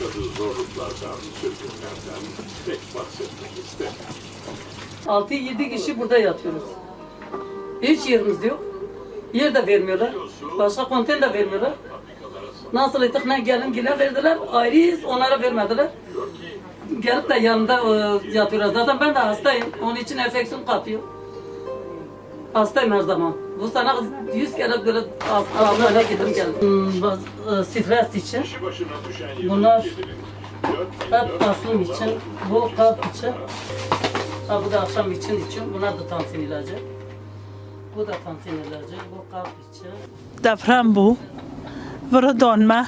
yaşadığı zorluklardan, sürgünlerden pek bahsetmek istemiyor. 6-7 kişi burada yatıyoruz. Hiç yerimiz yok. Yer de vermiyorlar. Başka konten de vermiyorlar. Nasıl ettik ne gelin gile verdiler. Ayrıyız onlara vermediler. Gelip de yanında e, yatıyorlar. Zaten ben de hastayım. Onun için enfeksiyon kapıyor. Hastayım her zaman. Bu sana yüz kere böyle ablamla gidip geldim. E, stres için bunlar kalp astım için, bu kalp için, ha bu da akşam için için, bunlar da tansiyon ilacı. Bu da tansiyon ilacı, bu kalp için. Deprem bu. Vura donma.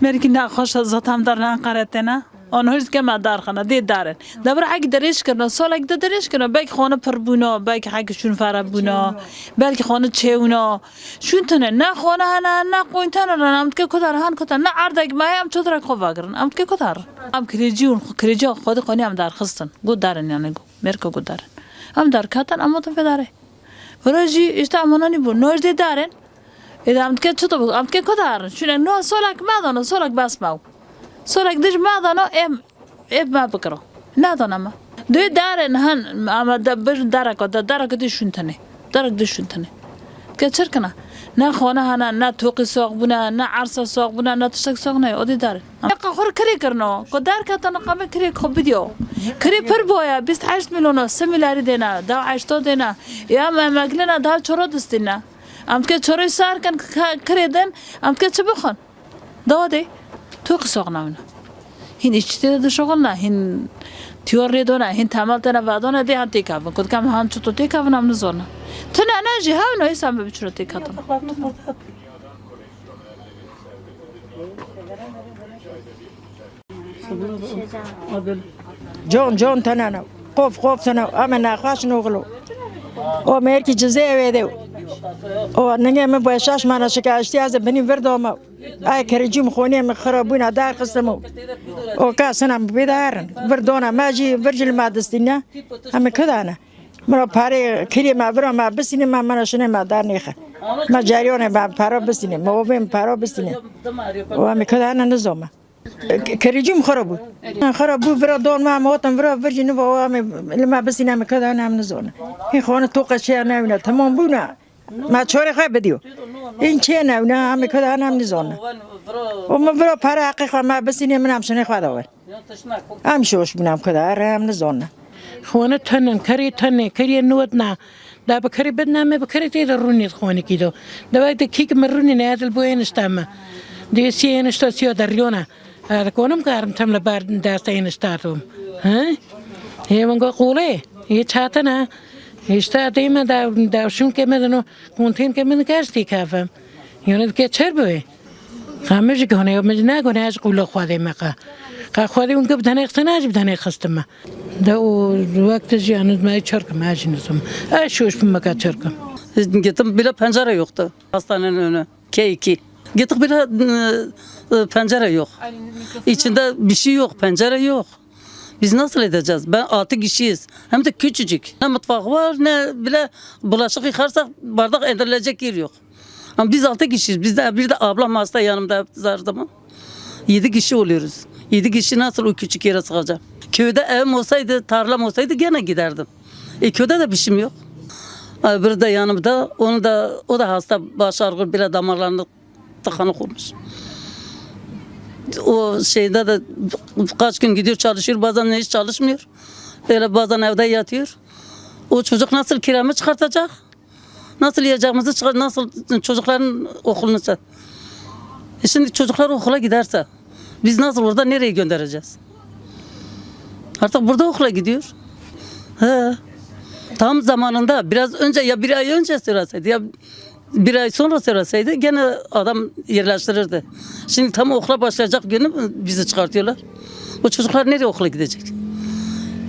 Merkin de akhoş zatamdarlan karatena. آنها که ما در خانه دید دارن. دبر حق دریش کنه، سال اگ درش کنه بلکه خانه پر بونا بلکه حقشون فر بونا بلکه خانه چونا شون تنه نه خانه نه نه قوین تنه نه امت که کتر هن کتر نه اردگ مایه هم چطور خو واگرن؟ امت که کتر ام کریجون کریجا خود خانه هم در خستن. گو دارن یعنی گو مرکو گو دارن. هم در کتن اما تو فداره ورجی است امانانی بو نوج دارن. ادامت که چطور امت که کتر شون نه سالک مدان سالک بس ماو. Madano em em ma bakro. Nadon ama. Dö daren han ama da bir darak da darak diş şuntane. Darak diş şuntane. Geçer kana. Ne khona hana ne toqi soq buna ne arsa soq buna ne tışak soq ne odi dar. Ka khor kri karno. Kodar ka tan qame kri khobidio. Kri per boya 28 milyon semilari dena da 80 dena. Ya ma maglena da choro distina. Amtke choro sar kan kri den amtke çabukhan. Da de. Toqi soq na. Hin içte de şoğulna hin تیوری دونه هین تمام تنه وادانه دی هنتی کافن کد کم هن چطور تی کافن هم نزونه تنه نه جه ها نه ایسان به بچرا تی کاتن جون جون تنانو قف قف تنو اما نخواش نغلو او مرکی جزه ویدو او نگه من باید شش مانا شکاشتی از بنی وردومو ای کرجیم خونی من خرابونا دار قسمو او کاسنم بیدارن وردونا ماجی ورجل ما دستینا همه کدانه مرا پاره کلی ما برا ما بسینه ما منو شنه ما دار نیخه ما جریانه با پارا بسینه ما ویم پارا بسینه و همه کدانه نزومه کريجيم خربوا خربوا فرا دون ما موتن فرا فرجي نبوا لما بس ينام كذا نام نزون هي خونه توقع شيء نامنا تمام بونا ما تشوري خا بديو إن شيء نامنا هم كذا نام نزون وما فرا فرا حقيقة ما بس ينام نام شنو خا دور هم شوش بنام كذا رام نزون خونه تنن کری تنه کری نود نه دا بکری بدنامه بکری تیدا رونی خونه کیدو دا وقت کیک مرونی نه ادل بوین استامه دی سی انشتا سیو دریونه دا کنم کارم تم لبار دست انشتاتم ها یه منگو قوله یه چاته نه işte deyime de devşim kemedin o kuntin kemedin kersti kafem. Yani ki çer böyle. Kamış gönü yapmış ne gönü az kula kuade meka. Ka kuade unka bir tane kısın az bir tane kıstım mı. Da o vakti ziyanız mı çarkım acınızım. Ay şu iş meka çarkım. Gittim bile pencere yoktu hastanenin önü. K2. Gittik bile pencere yok. İçinde bir şey yok pencere yok. Biz nasıl edeceğiz? Ben altı kişiyiz. Hem de küçücük. Ne mutfak var ne bile bulaşık yıkarsak bardak endirilecek yer yok. Ama biz altı kişiyiz. Biz de bir de ablam hasta yanımda her zaman. Yedi kişi oluyoruz. Yedi kişi nasıl o küçük yere sığacağım? Köyde evim olsaydı, tarlam olsaydı gene giderdim. E köyde de bir şeyim yok. Öbürü de yanımda. Onu da o da hasta baş ağrı bile damarlarında tıkanık olmuş. O şeyde de kaç gün gidiyor çalışıyor bazen hiç çalışmıyor. Böyle bazen evde yatıyor. O çocuk nasıl kiramı çıkartacak? Nasıl yiyeceğimizi çıkar, nasıl çocukların okulunu? E şimdi çocuklar okula giderse biz nasıl orada nereye göndereceğiz? Artık burada okula gidiyor. He. Tam zamanında biraz önce ya bir ay önce söyleseydi ya bir ay sonra söyleseydi gene adam yerleştirirdi. Şimdi tam okula başlayacak günü bizi çıkartıyorlar. Bu çocuklar nereye okula gidecek?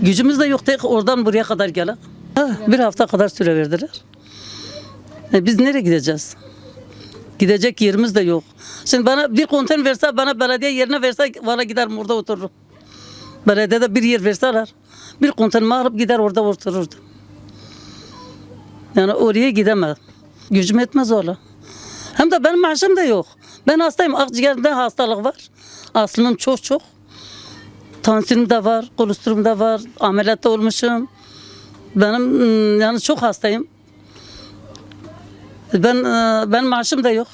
Gücümüz de yok tek oradan buraya kadar gelek. Ha, bir hafta kadar süre verdiler. E, biz nereye gideceğiz? Gidecek yerimiz de yok. Şimdi bana bir konteyner verse, bana belediye yerine verse valla giderim orada otururum. Belediyede bir yer verseler, bir konteyner alıp gider orada otururdum. Yani oraya gidemem. Gücüm etmez oğlum. Hem de benim maaşım da yok. Ben hastayım. Akciğerimde hastalık var. Aslım çok çok. Tansiyonum da var, kolesterolüm da var, ameliyatta olmuşum. Benim ım, yani çok hastayım. Ben e, ben maaşım da yok.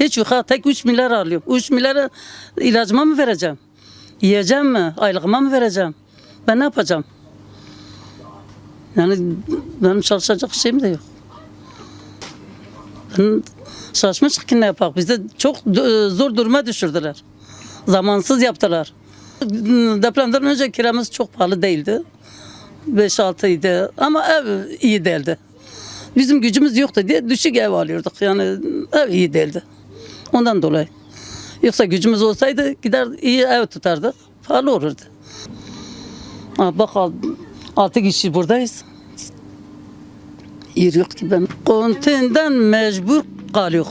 Hiç yok. Tek 3 milyar alıyorum. 3 milyarı ilacıma mı vereceğim? Yiyeceğim mi? Aylığıma mı vereceğim? Ben ne yapacağım? Yani benim çalışacak şeyim de yok. Şaşmışım ki ne yapak. Bizi çok e, zor duruma düşürdüler. Zamansız yaptılar. Depremden önce kiramız çok pahalı değildi. 5-6 idi ama ev iyi değildi. Bizim gücümüz yoktu diye düşük ev alıyorduk. Yani ev iyi değildi. Ondan dolayı. Yoksa gücümüz olsaydı gider iyi ev tutardık. Pahalı olurdu. Ha, bak al- altı kişi buradayız. Yer yok ki ben. Kontinden mecbur kalıyor.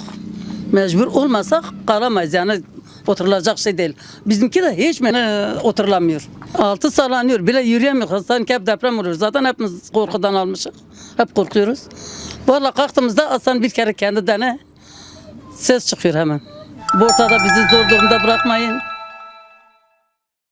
Mecbur olmasak kalamayız yani oturulacak şey değil. Bizimki de hiç mi e, oturulamıyor. Altı sallanıyor bile yürüyemiyor. Sanki hep deprem oluyor. Zaten hepimiz korkudan almışız. Hep korkuyoruz. Valla kalktığımızda aslında bir kere kendi dene ses çıkıyor hemen. Bu ortada bizi zor durumda bırakmayın.